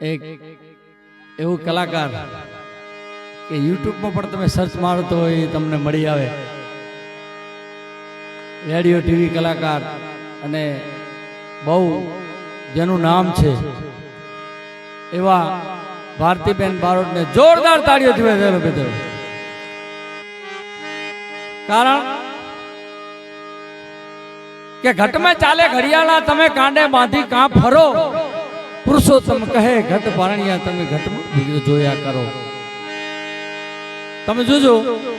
એક એવું કલાકાર કે યુટ્યુબમાં પણ તમે સર્ચ મારો તો એ તમને મળી આવે. રેડિયો ટીવી કલાકાર અને બહુ જેનું નામ છે. એવા ભારતીબેન બારોટને જોરદાર તાળીઓથી મિત્રો કારણ કે ઘટમાં ચાલે ઘડિયાળા તમે કાંડે બાંધી કાં ફરો પુરુષોત્તમ કહે, ઘટ પારણિયા તમે ઘટમાં? જોયા કરો. તમે જોજો,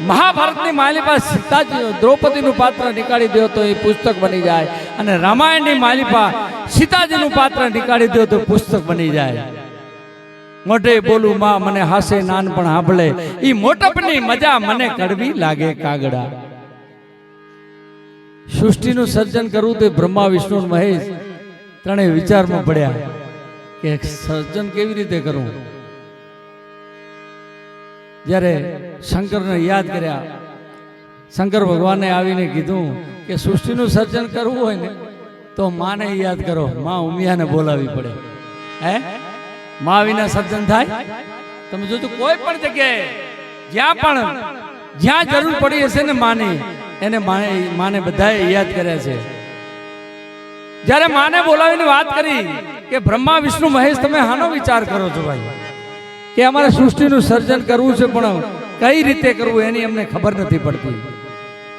મહાભારતની માલિપા સીતાજી દ્રૌપદીનું પાત્ર નીકાળી દો તો એ પુસ્તક બની જાય અને રામાયણની માલિપા સીતાજીનું પાત્ર નીકાળી દો તો પુસ્તક બની જાય. મોઢે બોલું, માં, મને હાસે નાનપણ હાંભળે. ઈ મોટપની મજા મને કડવી લાગે કાગડા. સૃષ્ટિનું સર્જન કરવું તે બ્રહ્મા, વિષ્ણુ, મહેશ ત્રણેય વિચારમાં પડ્યા. કે સર્જન કેવી રીતે કરવું જ્યારે શંકરને યાદ કર્યા, શંકર ભગવાને આવીને કીધું કે સૃષ્ટિનું સર્જન કરવું હોય ને, તો માને યાદ કરો, માં ઉમિયાને બોલાવી પડે. હે? મા વિના સર્જન થાય? તમે જોજો, કોઈ પણ જગ્યાએ, જ્યાં પણ, જ્યાં જરૂર પડી હશે ને માની, એને માને માને બધાએ યાદ કર્યા છે. જ્યારે માને બોલાવીને વાત કરી કે બ્રહ્મા, વિષ્ણુ, મહેશ, તમે આનો વિચાર કરો છો ભાઈ? કે અમારે સૃષ્ટિનું સર્જન કરવું છે, પણ કઈ રીતે કરવું એની અમને ખબર નથી પડતી.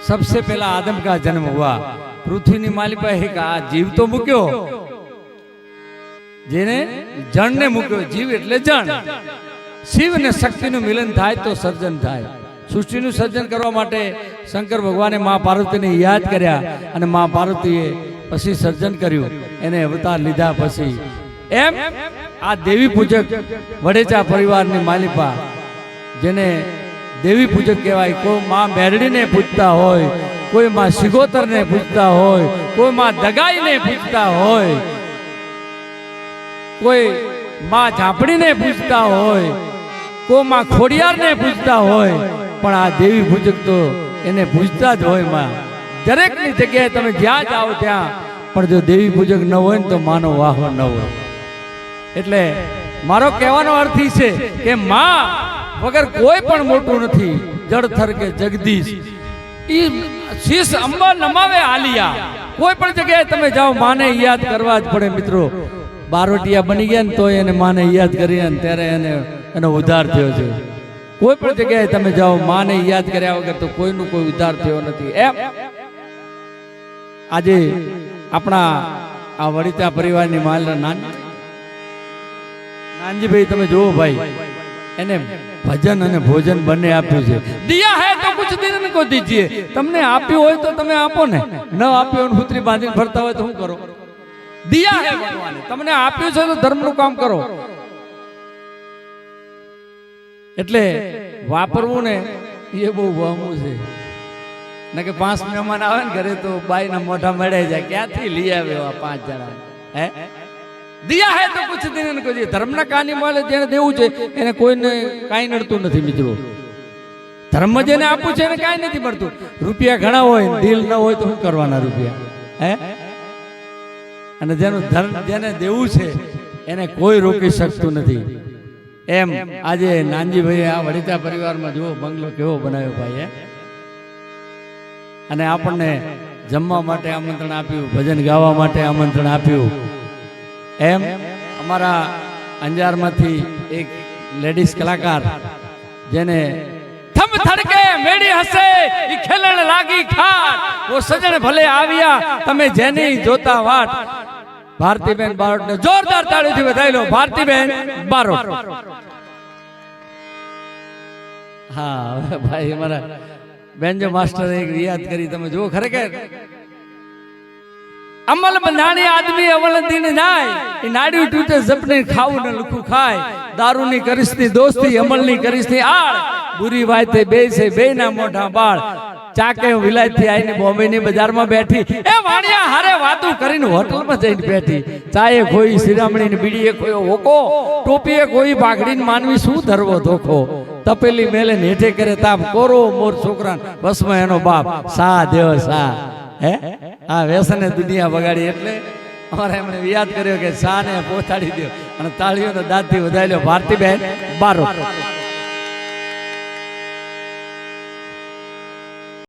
સબસે પહેલા આદમ કા જન્મ હુઆ. પૃથ્વીની માલિકા આ જીવ તો મૂક્યો. જેને જણને મૂક્યો. જીવ એટલે જણ. શિવ અને શક્તિનું મિલન થાય તો સર્જન થાય. સૃષ્ટિનું સર્જન કરવા માટે શંકર ભગવાને મા પાર્વતીને યાદ કર્યા અને મા પાર્વતીએ પછી સર્જન કર્યું. એને અવતાર લીધા પછી એમ આ દેવી પૂજક વડેચા પરિવારની માલિપા જેને દેવી પૂજક કહેવાય કોઈ માં મેરડીને પૂજતા હોય કોઈ માં સિગોતરને પૂજતા હોય કોઈ માં દગાઈને પૂજતા હોય કોઈ માં ઝાંપડીને પૂજતા હોય કોઈ માં ખોડિયારને પૂજતા હોય પણ આ દેવી પૂજક તો એને પૂજતા જ હોયમાં. દરેકની જગ્યાએ તમે જ્યાં જાઓ ત્યાં પણ જો દેવી પૂજક ન હોય ને તો માનો વાહો ન હોય. એટલે મારો કહેવાનો અર્થ એ છે કે માં વગર કોઈ પણ મોટું નથી જળથર કે જગદીશ. ઈ શીશ અંબા નમાવે આલિયા. કોઈ પણ જગ્યાએ તમે જાઓ, માને યાદ કરવા જ પડે મિત્રો. બારોટિયા બની ગયા ને તો એને માને યાદ કરી અને ત્યારે એને, એનો ઉદ્ધાર થયો છે. કોઈ પણ જગ્યાએ તમે જાઓ, માને યાદ કર્યા વગર તો કોઈનું કોઈ ઉદ્ધાર થયો નથી. એમ. આજે આપણા આ વડિતા પરિવારની માલના નાન નાનજીભાઈ, તમે જુઓ ભાઈ, એને ભજન અને ભોજન બંને આપ્યું છે. દિયા હે તો કુછ દિન કો દીજીએ. તમને આપ્યું હોય તો તમે આપો ને. ન આપ્યું હોય ફૂતરી બાંધીને ફરતા હોય તો શું કરો? દિયા હે ભગવાન, તમને આપ્યું છે તો ધર્મનું કામ કરો. એટલે વાપરવું ને એ બહુ વહમું છે. કે પાંચ મહેમાન આવે ને ઘરે તો બાઈના મોઢા મળે જાય. ક્યાંથી લઈ આવ્યો આ પાંચ જણા? હે? દિયા હે તો કુછ દિન કો દીજીએ ધર્મના કાની મળે જેને દેવું છે, એને કોઈને કાંઈ નડતું નથી મિત્રો. ધર્મ જેને આપવું છે એને કાંઈ નથી મળતું. રૂપિયા ઘણા હોય દિલ ન હોય તો શું કરવાના રૂપિયા? હે? અને જેનું ધર્મ જેને દેવું છે, એને કોઈ રોકી શકતું નથી. એમ આજે નાનજીભાઈ આ વડિતા પરિવારમાં જુઓ, બંગલો કેવો બનાવ્યો ભાઈ, હે? અને આપણને જમવા માટે આમંત્રણ આપ્યું, ભજન ગાવા માટે આમંત્રણ આપ્યું. એમ અમારા અંજારમાંથી એક લેડીઝ કલાકાર જેને થમ થડકે મેડી હસે ઈ ખેલણ લાગી ખાટ. ઓ સજણ ભલે આવ્યા, તમે જેની જોતા વાટ. ભારતીબેન બારોટ ને જોરદાર તાળીથી વધાવી લો, ભારતીબેન બારોટ. હા, ભાઈ, અમારા બેન્જો માસ્ટર એક રિયાદ કરી તમે જુઓ ખરેખર. અમલ બંધાણી આદમી અમલ દિન જાય એ નાડ્યું તૂટે સપને ખાવું ને લુખું ખાય. દારૂની કરીશની દોસ્તી અમલની કરીશની આળ બુરી વાયતે બે છે બે ના મોઢા બાળ. ચાકે વિલાયતથી આવીને બોમ્બે ની બજારમાં બેઠી. એ વાણિયા હારે વાતું કરીને હોટલમાં જઈને બેઠી. ચાએ કોઈ શિરામણી ને બીડીએ કોઈ હોકો. ટોપીએ કોઈ પાઘડીને માનવી શું ધરવો ધોખો? તપેલી મેલે ને હેઠે કરે તાપ કોરો મોર છોકરા બસમાં એનો બાપ, સા દેવ સા. હે? આ વ્યસને દુનિયા બગાડી એટલે અમારે એમણે યાદ કર્યો કે શાને પહોંચાડી દો અને તાળીઓનો દાંતથી વધારી લો ભારતીબેન, બારો.